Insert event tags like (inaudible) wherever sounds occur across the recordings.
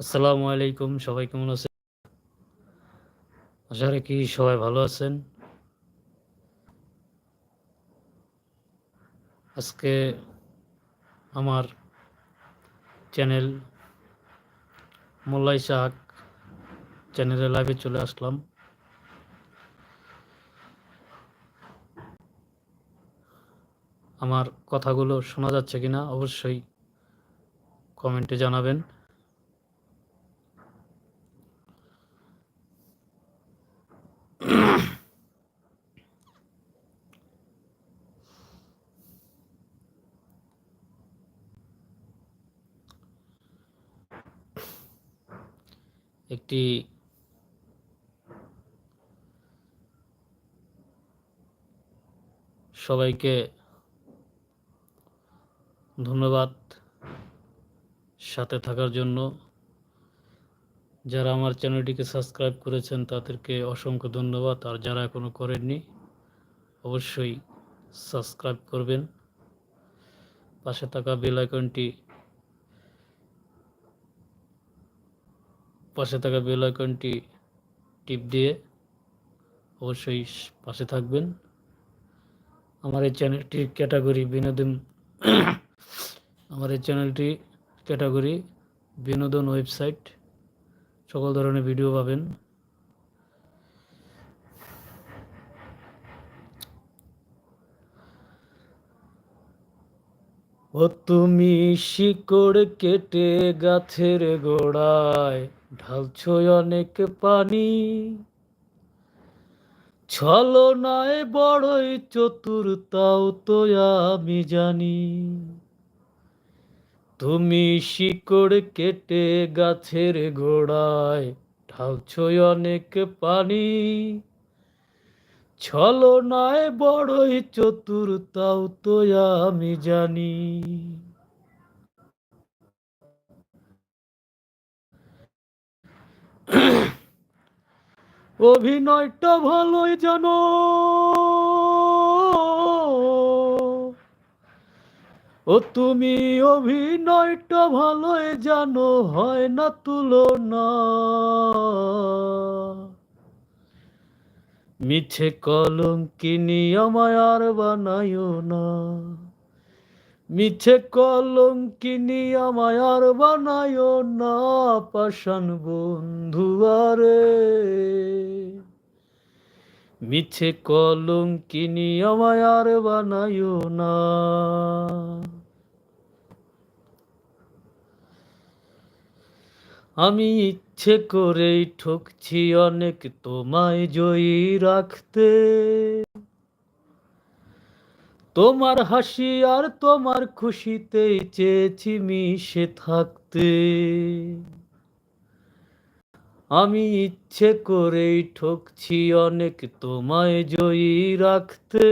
আসসালামু আলাইকুম, সবাই কেমন আছেন? আশা রাখি সবাই ভালো আছেন। আজকে আমার চ্যানেল মোল্লাই শাক চ্যানেলে লাইভে চলে আসলাম। আমার কথাগুলো শোনা যাচ্ছে কিনা অবশ্যই কমেন্টে জানাবেন। একটি সবাইকে ধন্যবাদ সাথে থাকার জন্য। যারা আমার চ্যানেলটিকে সাবস্ক্রাইব করেছেন, তাদেরকে অসংখ্য ধন্যবাদ। আর যারা এখনও করেননি, অবশ্যই সাবস্ক্রাইব করবেন। পাশে থাকা বেল আইকনটি পাশে থাকা বেল আইকনটি টিপ দিয়ে অবশ্যই পাশে থাকবেন। আমার এই চ্যানেলটির ক্যাটাগরি বিনোদন (coughs) আমার এই চ্যানেলটি ক্যাটাগরি বিনোদন ওয়েবসাইট সকল ধরনের ভিডিও পাবেন। ও তুমি শিকড় কেটে গাছের গোড়ায় ঢালছ অনেক পানি। ছলনায় বড়ই চতুর, তাও তো আমি জানি। তুমি শিকড় কেটে গাছের গোড়ায় ঢালছ অনেক পানি। ছলনায় বড়ই চতুর, তাও তো আমি জানি। (coughs) অভিনয়টা ভালোই জানো। ও তুমি অভিনয়টা ভালোই জানো, হয় না তুলনা। মিছে কলঙ্কিনি আমায় আর বানায়ো না। মিছে কলঙ্কিনি আমায় আর বানায়ো না পাশান বন্ধু আরে। মিছে কলঙ্কিনি আমায় আর বানায়ো না। আমি ইচ্ছে করেই ঠকছি অনেক তোমায় জয়ী রাখতে। তোমার হাসি আর তোমার খুশিতেই চেয়েছি মিশে থাকতে। আমি ইচ্ছে করেই ঠকছি অনেক তোমায় জয়ী রাখতে।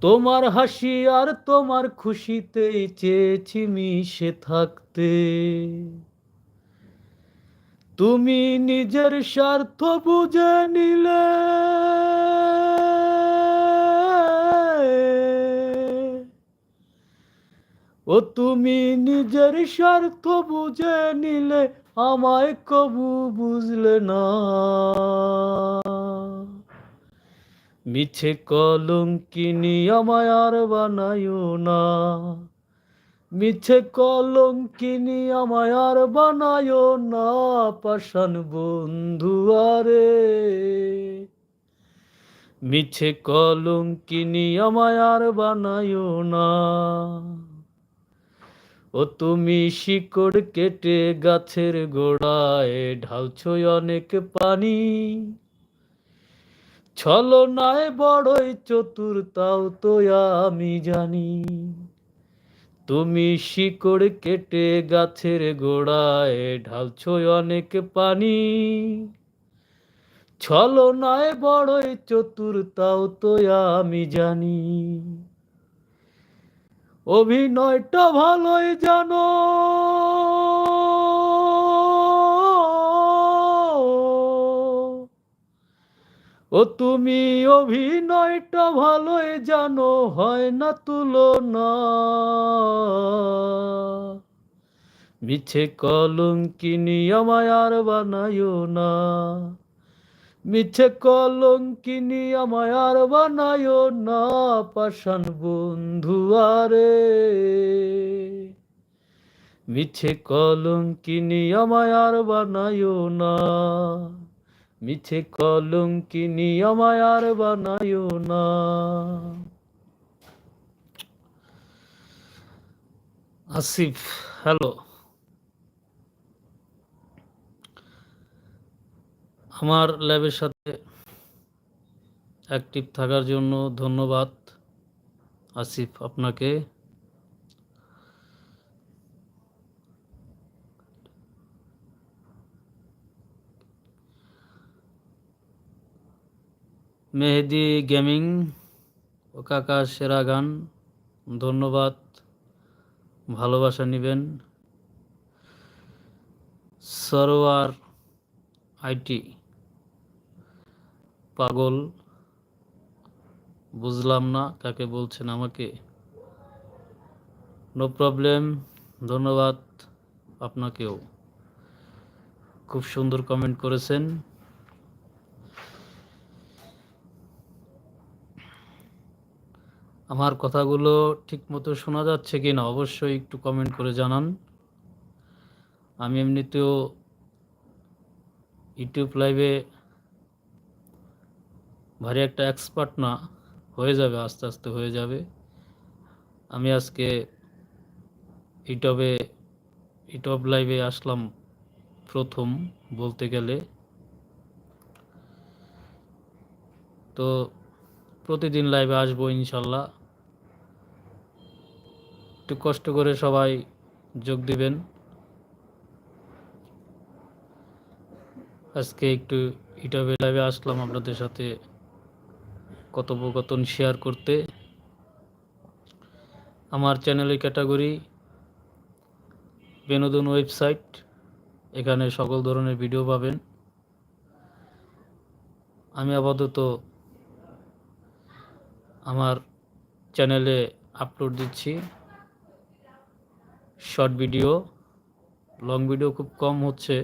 তোমার হাসি আর তোমার খুশিতেই চেয়েছি মিশে থাকতে। তুমি নিজের স্বার্থ বুঝে নিলে। ও তুমি নিজের স্বার্থ বুঝে নিলে, আমায় কবু বুঝলে না। মিছে কলঙ্কিনি আমায় আর বানায়ো না। মিছে কলঙ্কিনি আমায় আর বানায়ো না পাশান বন্ধু আরে। মিছে কলঙ্কিনি আমায় আর বানায়ো না। ও তুমি শিকড় কেটে গাছের গোড়ায় ঢালছ অনেক পানি। ছলনায় বড়ই চতুর, তাও তো আমি জানি। তুমি শিকড় কেটে গাছের গোড়ায় ঢালছ অনেক পানি। ছলনায় বড়ই চতুর, তাও তো আমি জানি। অভিনয়টা ভালোই জানো। ও তুমি অভিনয়টা ভালোই জানো, হয় না তুলনা। মিছে কলঙ্কিনি আমায় আর বানায়ো না। মিছে কলঙ্কিনি আমায় আর বানায়ো না, পাষাণ বন্ধু আরে। মিছে কলঙ্কিনি আমায় আর বানায়ো না। মিছে কলঙ্কিনি আমায় আর বানায়ো না। আসিফ হ্যালো আমার ল্যাবের সাথে অ্যাক্টিভ থাকার জন্য ধন্যবাদ। আসিফ, আপনাকে মেহেদি গেমিং ও কাকা সেরা গান। ধন্যবাদ। ভালোবাসা নেবেন। সরোয়ার আইটি। পাগল। বুঝলাম না কাকে বলছেন আমাকে। নো প্রবলেম ধন্যবাদ আপনাকেও। খুব সুন্দর কমেন্ট করেছেন। আমার কথাগুলো ঠিকমতো শোনা যাচ্ছে কি না অবশ্যই একটু কমেন্ট করে জানান। আমি এমনিতেও ইউটিউব লাইভে ভারী একটা এক্সপার্ট না, হয়ে যাবে, আস্তে আস্তে হয়ে যাবে। আমি আজকে ইউটিউবে, ইউটিউব লাইভে আসলাম প্রথম বলতে গেলে। তো প্রতিদিন লাইভে আসব ইনশাল্লাহ। একটু কষ্ট করে সবাই যোগ দিবেন। আজকে একটু ইউটিউবে লাইভে আসলাম আপনাদের সাথে কথোপকথন শেয়ার করতে। আমার চ্যানেলের ক্যাটাগরি বিনোদন ওয়েবসাইট এখানে সকল ধরনের ভিডিও পাবেন। আমি আপাতত আমার চ্যানেলে আপলোড দিচ্ছি। শর্ট ভিডিও, লং ভিডিও খুব কম হচ্ছে।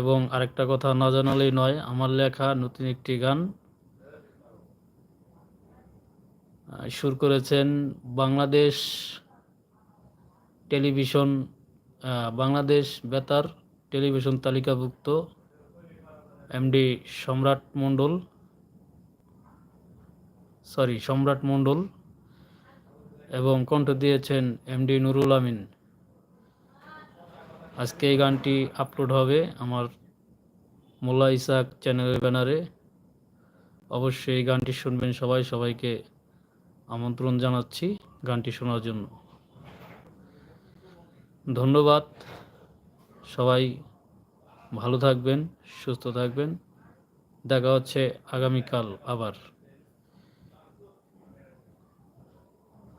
এবং আরেকটা কথা না জানালেই নয়, আমার লেখা নতুন একটি গান সুর করেছেন বাংলাদেশ টেলিভিশন বাংলাদেশ বেতার টেলিভিশন তালিকাভুক্ত এমডি সম্রাট মণ্ডল, সরি, সম্রাট মণ্ডল। এবং কণ্ঠ দিয়েছেন এমডি নুরুল আমিন। আজকে এই গানটি আপলোড হবে আমার মোল্লা ইসাক চ্যানেলের ব্যানারে। অবশ্যই এই গানটি শুনবেন সবাই, সবাইকে আমন্ত্রণ জানাচ্ছি গানটি শোনার জন্য। ধন্যবাদ, সবাই ভালো থাকবেন, সুস্থ থাকবেন। দেখা হচ্ছে আগামীকাল আবার।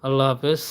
আল্লাহ হাফেজ।